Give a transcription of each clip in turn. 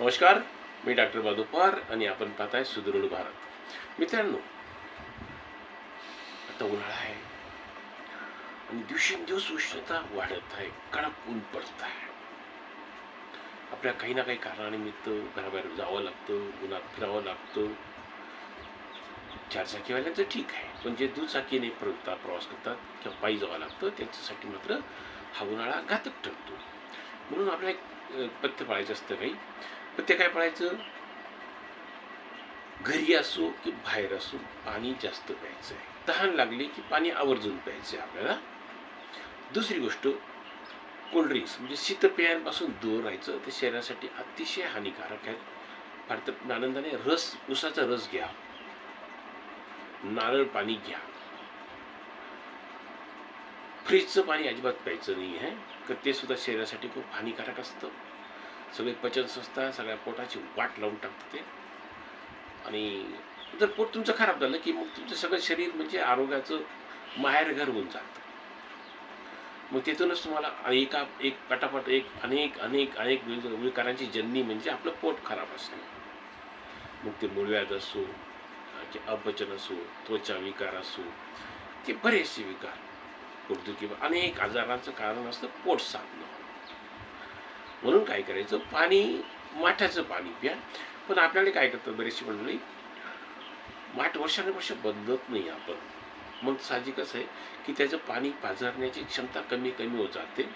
नमस्कार मी डॉक्टर बादू पवार आणि आपण पाहताय सुदृढ भारत. मित्रांनो आता उन्हाळा आहे आणि दिवसेंदिवस उष्णता वाढत आहे कडक ऊन पडत आहे. आपल्या काही ना काही कारणानिमित्त घराबाहेर जावं लागतं उन्हात फिरावं लागतं. चारचाकीवाल्यांचं ठीक आहे पण जे दुचाकीने प्रवता प्रवास करतात किंवा पायी जावं लागतं त्यांच्यासाठी मात्र हा उन्हाळा घातक ठरतो. म्हणून आपल्याला एक पथ्य पाळायचं असतं काही. पण ते काय पळायचं? घरी असो की बाहेर असो पाणी जास्त प्यायचं आहे तहान लागली की पाणी आवर्जून प्यायचं आहे आपल्याला. दुसरी गोष्ट कोल्ड्रिंक्स म्हणजे शीतपेयांपासून दूर राहायचं ते शरीरासाठी अतिशय हानिकारक आहे. फार तर आनंदाने रस उसाचा रस घ्या. नारळ पाणी घ्या. फ्रीजचं पाणी अजिबात प्यायचं नाही आहे तर ते सुद्धा शरीरासाठी खूप हानिकारक असतं. सगळे पचन संस्था सगळ्या पोटाची वाट लावून टाकतं ते. आणि जर पोट तुमचं खराब झालं की मग तुमचं सगळं शरीर म्हणजे आरोग्याचं माहेरघर होऊन जातं. मग तिथूनच तुम्हाला एका एक पटापट एक अनेक अनेक अनेक विकारांची जननी म्हणजे आपलं पोट खराब असणं मग ते मूळव्याध असो की अपचन असो त्वचा विकार असो ते बरेचसे विकार पोटदुखी अनेक आजारांचं कारण असतं पोट साधणं. म्हणून काय करायचं? पाणी माठाचं पाणी प्या. पण आपल्याला काय करतात बरेचशी मंडळी? माठ वर्षानुवर्ष बदलत नाही आपण. मग साहजिकच आहे की त्याचं पाणी पाझरण्याची क्षमता कमी कमी होत जाते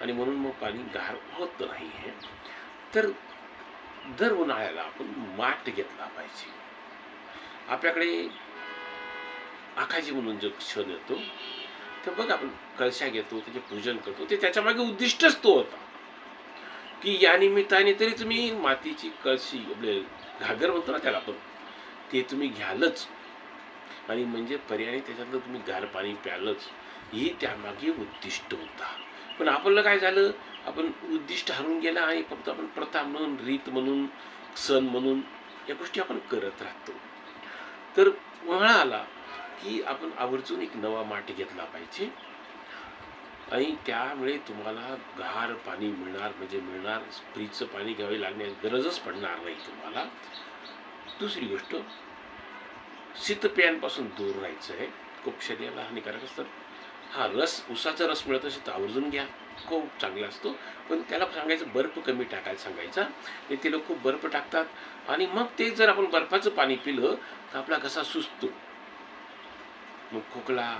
आणि म्हणून मग पाणी गार होत नाही आहे. तर दर उन्हाळ्याला आपण माठ घेतला पाहिजे. आपल्याकडे आखाजी म्हणून जो क्षण येतो तर बघ आपण कळशा घेतो त्याचे पूजन करतो ते त्याच्यामागे उद्दिष्टच तो होता. की या निमित्ताने तरी तुम्ही मातीची कळशी आपले घागर म्हणतो ना त्याला आपण ते तुम्ही घ्यालच. आणि म्हणजे पर्याय त्याच्यातलं तुम्ही गार पाणी प्यालच. ही त्यामागे उद्दिष्ट होता. पण आपलं काय झालं? आपण उद्दिष्ट हरून गेला आणि फक्त आपण प्रथा म्हणून रीत म्हणून सण म्हणून या गोष्टी आपण करत राहतो. तर उन्हाळा आला की आपण आवर्जून एक नवा माठ घेतला पाहिजे. आणि त्यामुळे तुम्हाला गार पाणी मिळणार म्हणजे मिळणार फ्रीजचं पाणी घ्यावे लागण्याची गरजच पडणार नाही तुम्हाला. दुसरी गोष्ट शीतपेयांपासून दूर राहायचं आहे. खूप शरीराला हानिकारक असतात हा रस उसाचा रस मिळत असेल तर आवर्जून घ्या. खूप चांगला असतो. पण त्याला सांगायचं बर्फ कमी टाकायला सांगायचा. आणि ते लोक खूप बर्फ टाकतात. आणि मग ते जर आपण बर्फाचं पाणी पिलं तर आपला घसा सुचतो मग खोकला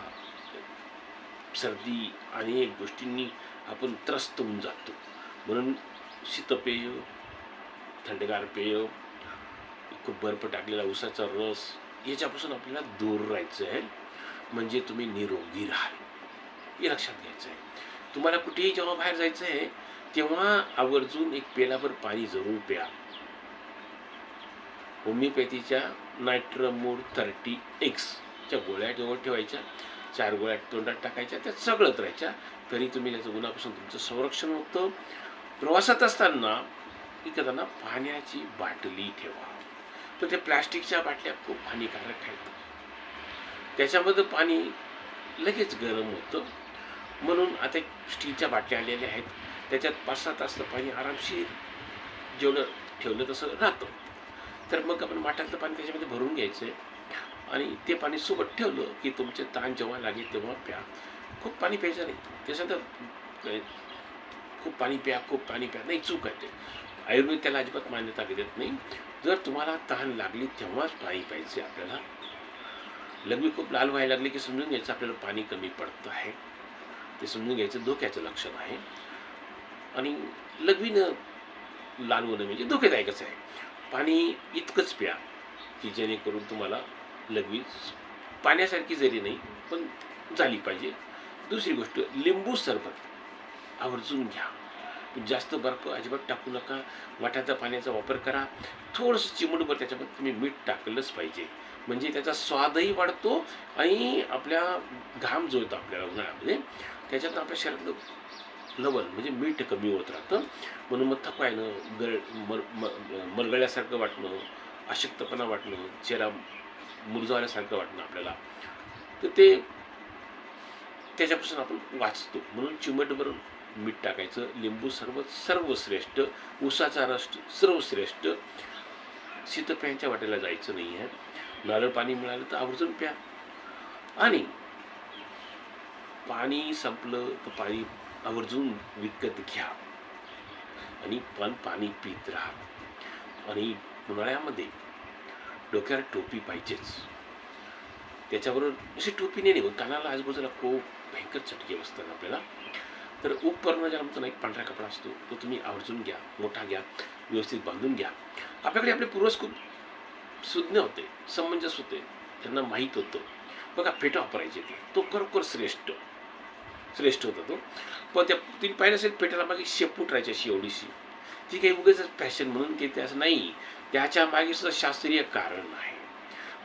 सर्दी अनेक गोष्टींनी आपण त्रस्त होऊन जातो. म्हणून शीतपेय थंडगार पेय खूप बर्फ टाकलेला उसाचा रस याच्यापासून आपल्याला दूर राहायचं आहे. म्हणजे तुम्ही निरोगी राहाल. हे लक्षात घ्यायचं आहे. तुम्हाला कुठेही जेव्हा बाहेर जायचं आहे तेव्हा आवर्जून एक पेलाभर पाणी जरूर प्या. होमिओपॅथीच्या नायट्रमोड थर्टी एक्सच्या गोळ्या जवळ ठेवायच्या चार गोळ्या तोंडात टाकायच्या त्या सगळत राहायच्या. तरी तुम्ही त्याचं गुणापासून तुमचं संरक्षण होतं. प्रवासात असताना इकडं पाण्याची बाटली ठेवा. तर त्या प्लॅस्टिकच्या बाटल्या खूप हानिकारक आहेत. त्याच्यामध्ये पाणी लगेच गरम होतं. म्हणून आता स्टीलच्या बाटल्या आलेल्या आहेत. त्याच्यात पाच सहा तास पाणी आरामशीर जेवढं ठेवलं तसं राहतं. तर मग आपण माठातलं पाणी त्याच्यामध्ये भरून घ्यायचं आहे. आणि ते पाणी सोबत ठेवलं की तुमचे ताण जेव्हा लागेल तेव्हा प्या. खूप पाणी प्यायचं नाही. त्याच्यानंतर खूप पाणी प्या खूप पाणी प्या. नाही चूक आहे ते. आयुर्वेद त्याला अजिबात मान्यता देत नाही. जर तुम्हाला तहान लागली तेव्हाच पाणी प्यायचे आपल्याला. लघवी खूप लाल व्हायला लागली की समजून घ्यायचं आपल्याला पाणी कमी पडतं आहे. ते समजून घ्यायचं धोक्याचं लक्षण आहे. आणि लघवीनं लाल होणं म्हणजे धोकेदायकच आहे. पाणी इतकंच प्या की जेणेकरून तुम्हाला लघवी. पाण्यासारखी जरी नाही पण झाली पाहिजे. दुसरी गोष्ट लिंबू सरबत आवर्जून घ्या. जास्त बर्फ अजिबात टाकू नका. वाट्याचा पाण्याचा वापर करा. थोडंसं चिमूटभर त्याच्यामध्ये तुम्ही मीठ टाकलंच पाहिजे. म्हणजे त्याचा स्वादही वाढतो आणि आपल्या घाम जो येतो आपल्याला उन्हाळ्यामध्ये त्याच्यात आपल्या शरीरातलं लवण म्हणजे मीठ कमी होत राहतं. म्हणून मग थकवा येणं गळ मर म- वाटणं अशक्तपणा वाटणं चेहरा मुरझावल्यासारखं वाटणं आपल्याला. तर ते त्याच्यापासून आपण वाचतो. म्हणून चिमटभर मीठ टाकायचं लिंबू सर्व सर्वश्रेष्ठ उसाचा रस सर्वश्रेष्ठ. शीतप्यांच्या वाटेला जायचं नाही आहे. नारळ पाणी मिळालं तर आवर्जून प्या. आणि पाणी संपलं तर पाणी आवर्जून विकत घ्या. आणि पण पाणी पित राहा. आणि उन्हाळ्यामध्ये डोक्यावर टोपी पाहिजेच. त्याच्याबरोबर अशी टोपी नाही निघून कानाला आजूबाजूला खूप भयंकर चटके बसतात आपल्याला. तर उपकरणं ज्याला म्हणतो ना एक पांढरा कपडा असतो तो तुम्ही आवर्जून घ्या मोठा घ्या व्यवस्थित बांधून घ्या. आपल्याकडे आपले पूर्वज खूप सुज्ञ होते समंजस होते त्यांना माहीत होतं. बघा फेटा वापरायचे ते. तो खरोखर श्रेष्ठ श्रेष्ठ होता तो. पण त्या तुम्ही पाहिलं असेल पेटाला मागे शेपूट राहायची अशी एवढीशी. ती काही उगेच फॅशन म्हणून की ते असं नाही. त्याच्यामागे सुद्धा शास्त्रीय कारण आहे.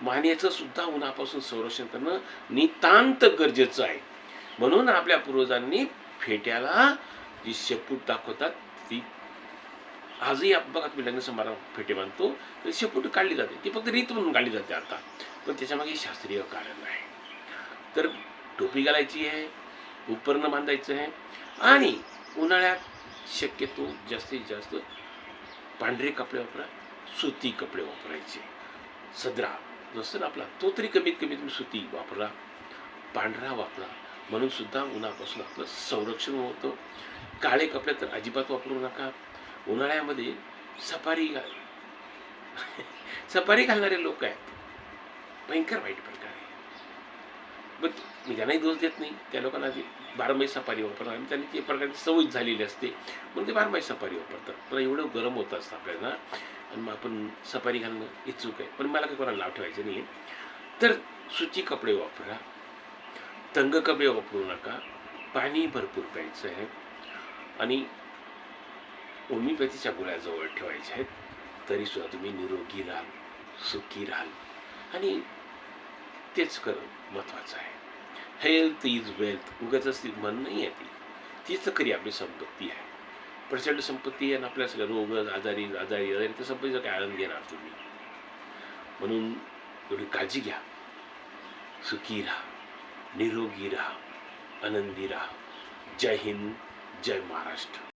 मानेचं सुद्धा उन्हापासून संरक्षण करणं नितांत गरजेचं आहे. म्हणून आपल्या पूर्वजांनी फेट्याला जी शेपूट दाखवतात ती आजही आप बघा तुम्ही लग्न समारंभ फेटे बांधतो तर शेपूट काढली जाते. ती फक्त रीत म्हणून काढली जाते आता. पण त्याच्यामागे शास्त्रीय कारण आहे. तर टोपी घालायची आहे उपकरणं बांधायचं आहे आणि उन्हाळ्यात शक्यतो जास्तीत जास्त पांढरे कपडे वापरा. सुती कपडे वापरायचे. सदरा. जो असतो ना आपला तो तरी कमीत कमी तुम्ही सुती वापरा पांढरा वापरा म्हणून सुद्धा उन्हापासून आपलं संरक्षण होतं. काळे कपडे तर अजिबात वापरू नका. उन्हाळ्यामध्ये सफारी घाल. सफारी घालणारे लोक आहेत. भयंकर वाईट प्रकार आहे. बट मी त्यांनाही दोष देत नाही. त्या लोकांना बारमाही सफारी वापरतात आणि त्यांनी ते प्रकारची सवय झालेली असते. म्हणून ते बारमाही सफारी वापरतात. पण एवढं गरम होत असतं आपल्याला. आणि मग आपण सफारी घालणं इच्छुक आहे. पण मला काही कोणाला नाव ठेवायचं नाही आहे तर सुती कपडे वापरा. तंग कपडे वापरू नका. पाणी भरपूर प्यायचं आहे. आणि होमिओपॅथीच्या गोळ्याजवळ ठेवायच्या आहेत. तरीसुद्धा तुम्ही निरोगी राहाल सुखी राहाल. आणि तेच करणं महत्त्वाचं आहे. हेल्थ इज वेल्थ उगाच ती म्हण नाही आहे ती तीच खरी आपली संपत्ती आहे. प्रचंड संपत्ती आहे आणि आपल्या सगळ्या रोग आजारी आजारी आजारी त्या संपत्तीचा काय आनंद घेणार तुम्ही म्हणून एवढी काळजी घ्या सुखी राहा निरोगी राहा आनंदी राहा जय हिंद जय महाराष्ट्र